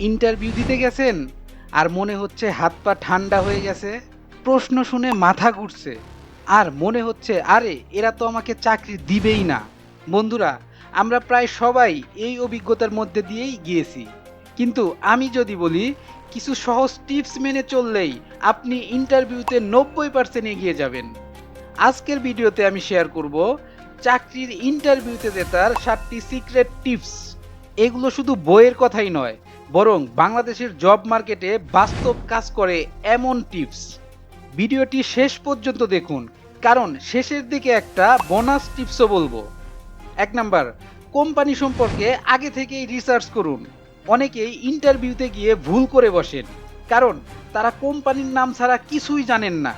Interview দিতে গেছেন আর মনে হচ্ছে হাত পা ঠান্ডা হয়ে গেছে, প্রশ্ন শুনে মাথা ঘুরছে। আর মনে হচ্ছে, আরে, এরা তো আমাকে চাকরি দিবেই না। বন্ধুরা, আমরা প্রায় সবাই এই অভিজ্ঞতার মধ্যে দিয়েই গিয়েছি। কিন্তু আমি যদি বলি, কিছু সহজ টিপস মেনে চললেই আপনি ইন্টারভিউতে নব্বই পার্সেন্ট এগিয়ে যাবেন। আজকের ভিডিওতে আমি শেয়ার করব, চাকরির ইন্টারভিউতে জেতার সাতটি সিক্রেট টিপস। এগুলো শুধু বইয়ের কথাই নয় বরং বাংলাদেশের জব মার্কেটে বাস্তব কাজ করে এমন টিপস ভিডিওটি শেষ পর্যন্ত দেখুন, কারণ শেষের দিকে একটা বোনাস টিপসও বলব। এক নাম্বার কোম্পানি সম্পর্কে আগে থেকেই রিসার্চ করুন। অনেকেই ইন্টারভিউতে গিয়ে ভুল করে বসেন, কারণ তারা কোম্পানির নাম ছাড়া কিছুই জানেন না।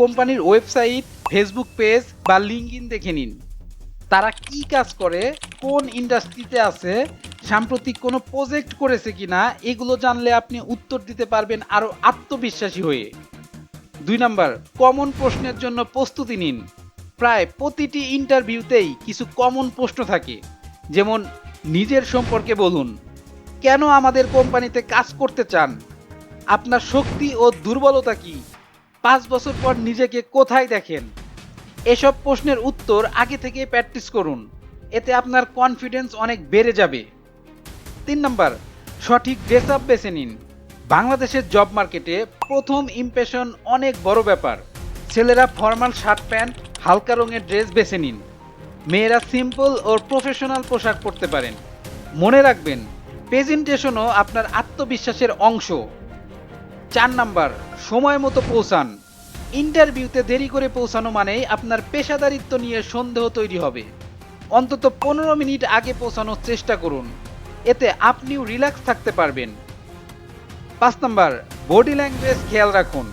কোম্পানির ওয়েবসাইট ফেসবুক পেজ বা লিঙ্কইন দেখে নিন। তারা কি কাজ করে, কোন ইন্ডাস্ট্রিতে আছে সাম্প্রতিক কোনো প্রজেক্ট করেছে কিনা, এগুলো জানলে আপনি উত্তর দিতে পারবেন আরও আত্মবিশ্বাসী হয়ে। দুই নম্বর কমন প্রশ্নের জন্য প্রস্তুতি নিন। প্রায় প্রতিটি ইন্টারভিউতেই কিছু কমন প্রশ্ন থাকে। যেমন, নিজের সম্পর্কে বলুন, কেন আমাদের কোম্পানিতে কাজ করতে চান? আপনার শক্তি ও দুর্বলতা কি? পাঁচ বছর পর নিজেকে কোথায় দেখেন? এসব প্রশ্নের উত্তর আগে থেকে প্র্যাকটিস করুন। এতে আপনার কনফিডেন্স অনেক বেড়ে যাবে। তিন নম্বর, সঠিক ড্রেস আপ বেছে নিন। বাংলাদেশের জব মার্কেটে প্রথম ইমপ্রেশন অনেক বড় ব্যাপার। ছেলেরা ফর্মাল শার্ট প্যান্ট হালকা রঙের ড্রেস বেছে নিন। মেয়েরা সিম্পল ও প্রফেশনাল পোশাক পরতে পারেন। মনে রাখবেন প্রেজেন্টেশনও আপনার আত্মবিশ্বাসের অংশ। চার নাম্বার, সময় মতো পৌঁছান। ইন্টারভিউতে দেরি করে পৌঁছানো মানেই আপনার পেশাদারিত্ব নিয়ে সন্দেহ তৈরি হবে। অন্তত পনেরো মিনিট আগে পৌঁছানোর চেষ্টা করুন। এতে আপনিও রিল্যাক্স থাকতে পারবেন। পাঁচ নাম্বার বডি ল্যাঙ্গুয়েজ খেয়াল রাখুন।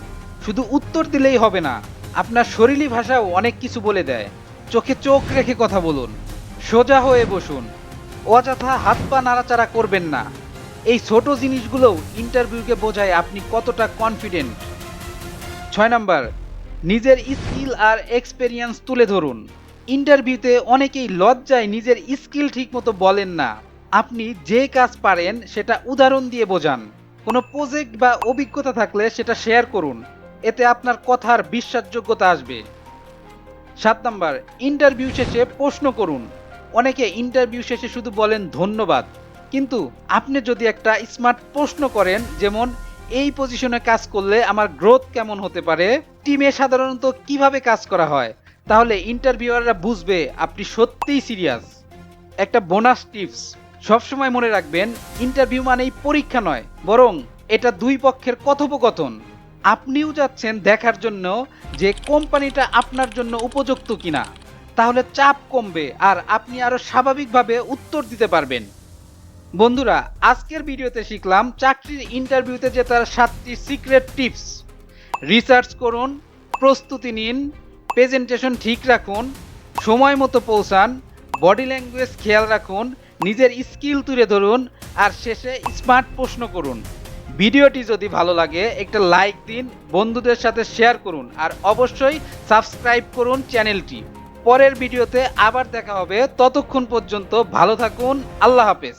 শুধু উত্তর দিলেই হবে না, আপনার শরীরী ভাষাও অনেক কিছু বলে দেয়। চোখে চোখ রেখে কথা বলুন, সোজা হয়ে বসুন। অযথা হাত পা নাড়াচাড়া করবেন না। এই ছোট জিনিসগুলোও ইন্টারভিউকে বোঝায় আপনি কতটা কনফিডেন্ট ছয় নাম্বার, নিজের স্কিল আর এক্সপেরিয়েন্স তুলে ধরুন। ইন্টারভিউতে অনেকেই লজ্জায় নিজের স্কিল ঠিকমতো বলেন না। আপনি যে কাজ পারেন, সেটা উদাহরণ দিয়ে বোঝান। কোনো প্রজেক্ট বা অভিজ্ঞতা থাকলে সেটা শেয়ার করুন। এতে আপনার কথার বিশ্বাসযোগ্যতা আসবে। সাত নম্বর ইন্টারভিউ শেষে প্রশ্ন করুন। অনেকে ইন্টারভিউ শেষে শুধু বলেন ধন্যবাদ। কিন্তু আপনি যদি একটা স্মার্ট প্রশ্ন করেন, যেমন, এই পজিশনে কাজ করলে আমার গ্রোথ কেমন হতে পারে? টিমে সাধারণত কীভাবে কাজ করা হয়? তাহলে ইন্টারভিউয়াররা বুঝবে, আপনি সত্যিই সিরিয়াস একটা বোনাস টিপস সবসময় মনে রাখবেন ইন্টারভিউ মানেই পরীক্ষা নয়, বরং এটা দুই পক্ষের কথোপকথন। আপনিও যাচ্ছেন দেখার জন্য যে কোম্পানিটা আপনার জন্য উপযুক্ত কিনা। তাহলে চাপ কমবে আর আপনি আরও স্বাভাবিকভাবে উত্তর দিতে পারবেন। বন্ধুরা, আজকের ভিডিওতে শিখলাম চাকরির ইন্টারভিউতে জেতার সাতটি সিক্রেট টিপস রিসার্চ করুন, প্রস্তুতি নিন প্রেজেন্টেশন ঠিক রাখুন, সময় মতো পৌঁছান বডি ল্যাঙ্গুয়েজ খেয়াল রাখুন নিজের স্কিল তুলে ধরুন আর শেষে স্মার্ট প্রশ্ন করুন। ভিডিওটি যদি ভালো লাগে, একটা লাইক দিন, বন্ধুদের সাথে শেয়ার করুন আর অবশ্যই সাবস্ক্রাইব করুন চ্যানেলটি। পরের ভিডিওতে আবার দেখা হবে। ততক্ষণ পর্যন্ত ভালো থাকুন। আল্লাহ হাফেজ।